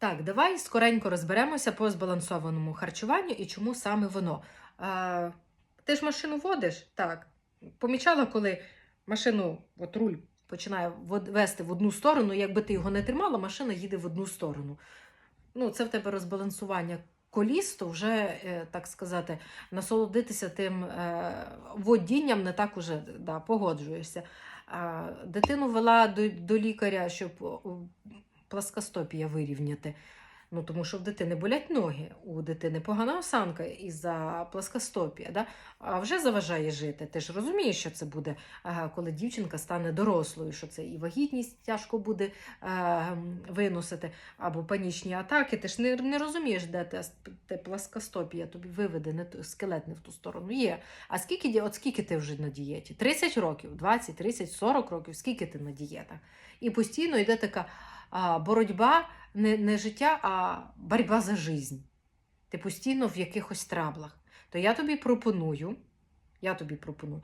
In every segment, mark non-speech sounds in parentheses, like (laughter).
Так, давай скоренько розберемося по збалансованому харчуванню і чому саме воно. А, ти ж машину водиш? Так. Помічала, коли машину, от руль починає вести в одну сторону, якби ти його не тримала, машина їде в одну сторону. Ну, це в тебе розбалансування коліс, то вже, е, так сказати, насолодитися тим е, водінням не так уже да, погоджуєшся. Дитину вела до, до лікаря, щоб пласкостопія вирівняти. Ну, тому що в дитини болять ноги, у дитини погана осанка із-за пласкостопія, да? а вже заважає жити. Ти ж розумієш, що це буде, е, коли дівчинка стане дорослою, що це і вагітність тяжко буде е, виносити, або панічні атаки. Ти ж не, не розумієш, де те, те пласкостопія тобі виведе, не скелет не в ту сторону. Є. А скільки, от скільки ти вже на дієті? 30 років, 20, 30, 40 років, скільки ти на дієтах? І постійно йде така боротьба не, не життя, а боротьба за життя. Ти постійно в якихось траблах. То я тобі пропоную, я тобі пропоную,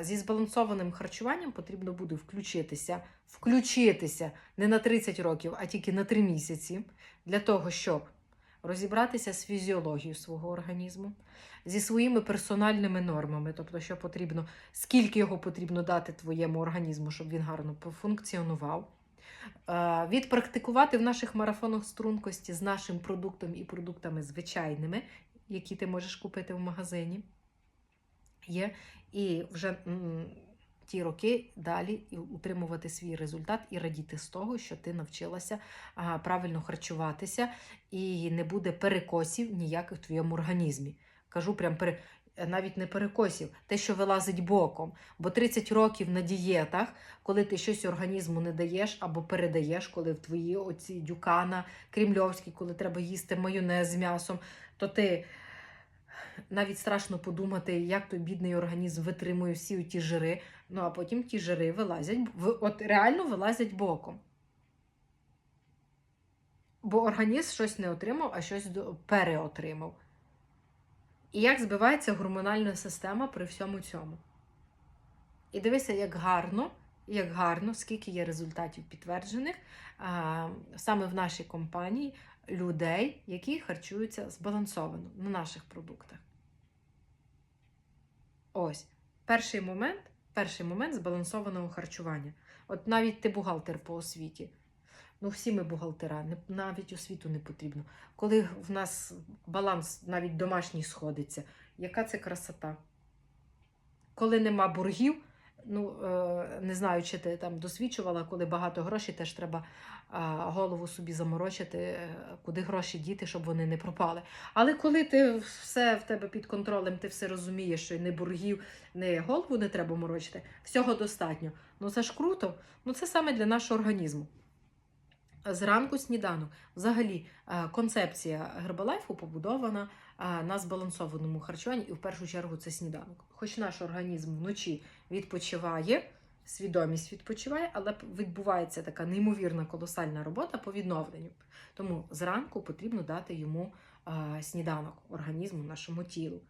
зі збалансованим харчуванням потрібно буде включитися, включитися не на 30 років, а тільки на 3 місяці, для того, щоб розібратися з фізіологією свого організму, зі своїми персональними нормами, тобто, що потрібно, скільки його потрібно дати твоєму організму, щоб він гарно функціонував. Е, Відпрактикувати в наших марафонах стрункості з нашим продуктом і продуктами звичайними, які ти можеш купити в магазині. Є. І вже ті роки далі утримувати свій результат і радіти з того, що ти навчилася правильно харчуватися, і не буде перекосів ніяких в твоєму організмі. Кажу прям. Навіть не перекосів, те, що вилазить боком. Бо 30 років на дієтах, коли ти щось організму не даєш або передаєш, коли в твої оці дюкана кремльовські, коли треба їсти майонез з м'ясом, то ти навіть страшно подумати, як той бідний організм витримує всі ті жири. Ну а потім ті жири вилазять, от реально вилазять боком. Бо організм щось не отримав, а щось переотримав. І як збивається гормональна система при всьому цьому. І дивися, як гарно, як гарно, скільки є результатів підтверджених саме в нашій компанії людей, які харчуються збалансовано на наших продуктах. Ось, перший момент, перший момент збалансованого харчування. От навіть ти бухгалтер по освіті. Ну, всі ми бухгалтера, навіть освіту не потрібно. Коли в нас баланс навіть домашній сходиться, яка це красота? Коли нема боргів, ну е, не знаю, чи ти там досвідчувала, коли багато грошей, теж треба голову собі заморочити, е, куди гроші діти, щоб вони не пропали. Але коли ти все в тебе під контролем, ти все розумієш, що не боргів, не голову не треба морочити, всього достатньо. Ну це ж круто. Ну це саме для нашого організму. Зранку сніданок. Взагалі, е, концепція гербалайфу побудована е, на збалансованому харчуванні, і в першу чергу це сніданок. Хоч наш організм вночі відпочиває, свідомість відпочиває, але відбувається така неймовірна колосальна робота по відновленню. Тому зранку потрібно дати йому е, сніданок організму, нашому тілу.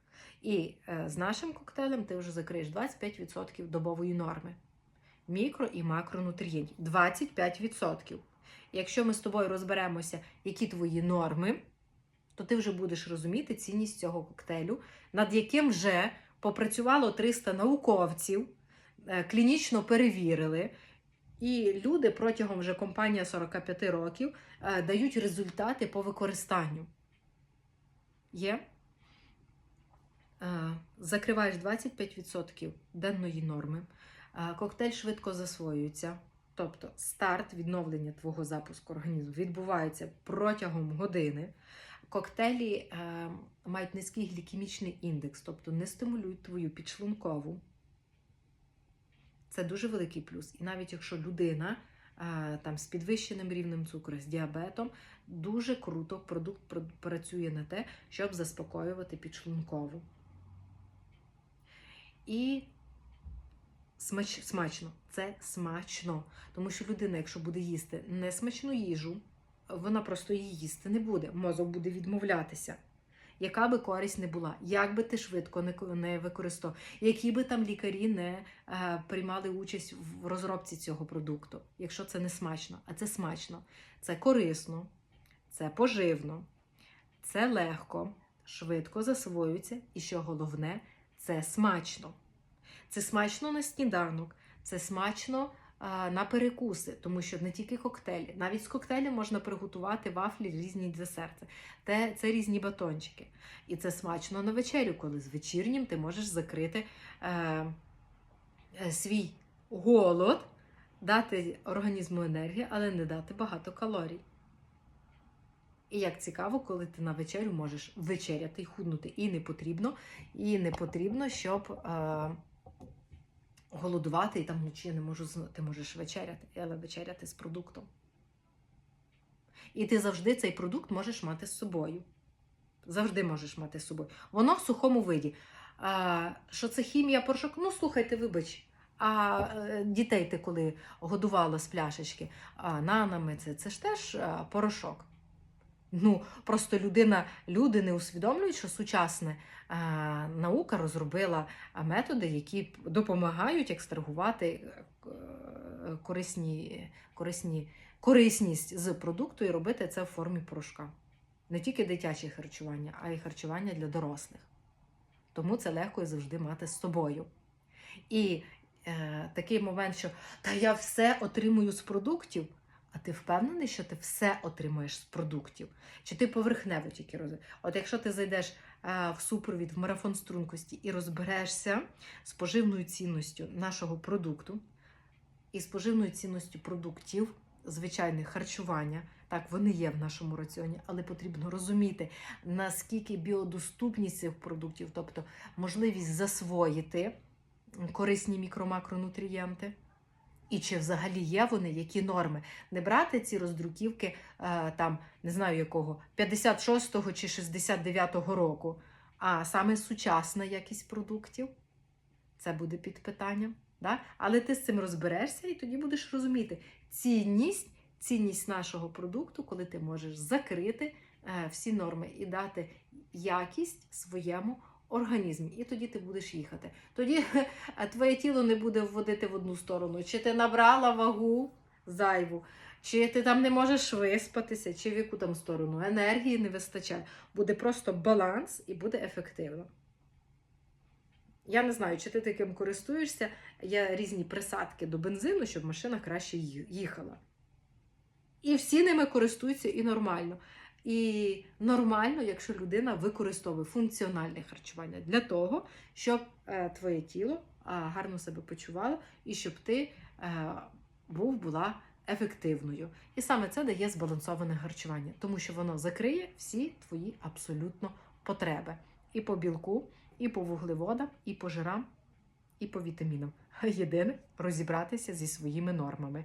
І з нашим коктейлем ти вже закриєш 25% добової норми. Мікро і макронутрієнтів 25%. Якщо ми з тобою розберемося, які твої норми, то ти вже будеш розуміти цінність цього коктейлю, над яким вже попрацювало 300 науковців, е, клінічно перевірили. І люди протягом вже компанія 45 років е, дають результати по використанню. Є. Е, Закриваєш 25% денної норми. Коктейль швидко засвоюється. Тобто старт відновлення твого запуску організму відбувається протягом години. Коктейлі е, мають низький глікемічний індекс, тобто не стимулюють твою підшлункову. Це дуже великий плюс. І навіть якщо людина е, там, з підвищеним рівнем цукру, з діабетом, дуже круто продукт працює на те, щоб заспокоювати підшлункову. І смач, смачно. Це смачно. Тому що людина, якщо буде їсти несмачну їжу, вона просто її їсти не буде. Мозок буде відмовлятися. Яка би користь не була, як би ти швидко не, використовував, які би там лікарі не е, приймали участь в розробці цього продукту, якщо це не смачно, а це смачно, це корисно, це поживно, це легко, швидко засвоюється, і що головне, це смачно. Це смачно на сніданок, це смачно а, на перекуси, тому що не тільки коктейлі, навіть з коктейлів можна приготувати вафлі різні десерти. Те, це різні батончики. І це смачно на вечерю, коли з вечірнім ти можеш закрити е, е, свій голод, дати організму енергію, але не дати багато калорій. І як цікаво, коли ти на вечерю можеш вечеряти і худнути. І не потрібно, і не потрібно, щоб е, голодувати і там вночі не можу ти можеш вечеряти, але вечеряти з продуктом. І ти завжди цей продукт можеш мати з собою. Завжди можеш мати з собою. Воно в сухому виді. А, що це хімія, порошок? Ну, слухайте, вибач. А е, дітей ти коли годувала з пляшечки а, нанами, це, це ж теж порошок. Ну, просто людина, люди не усвідомлюють, що сучасна а, наука розробила методи, які допомагають екстрагувати е, корисні, корисні, корисність з продукту і робити це в формі порошка. Не тільки дитяче харчування, а й харчування для дорослих. Тому це легко і завжди мати з собою. І е, такий момент, що та я все отримую з продуктів. А ти впевнений, що ти все отримуєш з продуктів? Чи ти поверхнево тільки розумієш? От якщо ти зайдеш е, в супровід, в марафон стрункості і розберешся з поживною цінністю нашого продукту і з поживною цінністю продуктів, звичайних харчування, так, вони є в нашому раціоні, але потрібно розуміти, наскільки біодоступність цих продуктів, тобто можливість засвоїти корисні мікро-макронутрієнти. І чи взагалі є вони, які норми? Не брати ці роздруківки е, там, не знаю якого, 56-го чи 69-го року, а саме сучасна якість продуктів. Це буде під питанням. Да? Але ти з цим розберешся і тоді будеш розуміти цінність, цінність нашого продукту, коли ти можеш закрити е, всі норми і дати якість своєму організмі. І тоді ти будеш їхати. Тоді (laughs) е, твоє тіло не буде вводити в одну сторону. Чи ти набрала вагу зайву, чи ти там не можеш виспатися, чи в яку там сторону. Енергії не вистачає. Буде просто баланс і буде ефективно. Я не знаю, чи ти таким користуєшся. Є різні присадки до бензину, щоб машина краще їхала. І всі ними користуються і нормально. І нормально, якщо людина використовує функціональне харчування для того, щоб е, твоє тіло е, гарно себе почувало і щоб ти е, був була ефективною. І саме це дає збалансоване харчування, тому що воно закриє всі твої абсолютно потреби. І по білку, і по вуглеводам, і по жирам, і по вітамінам. Єдине розібратися зі своїми нормами.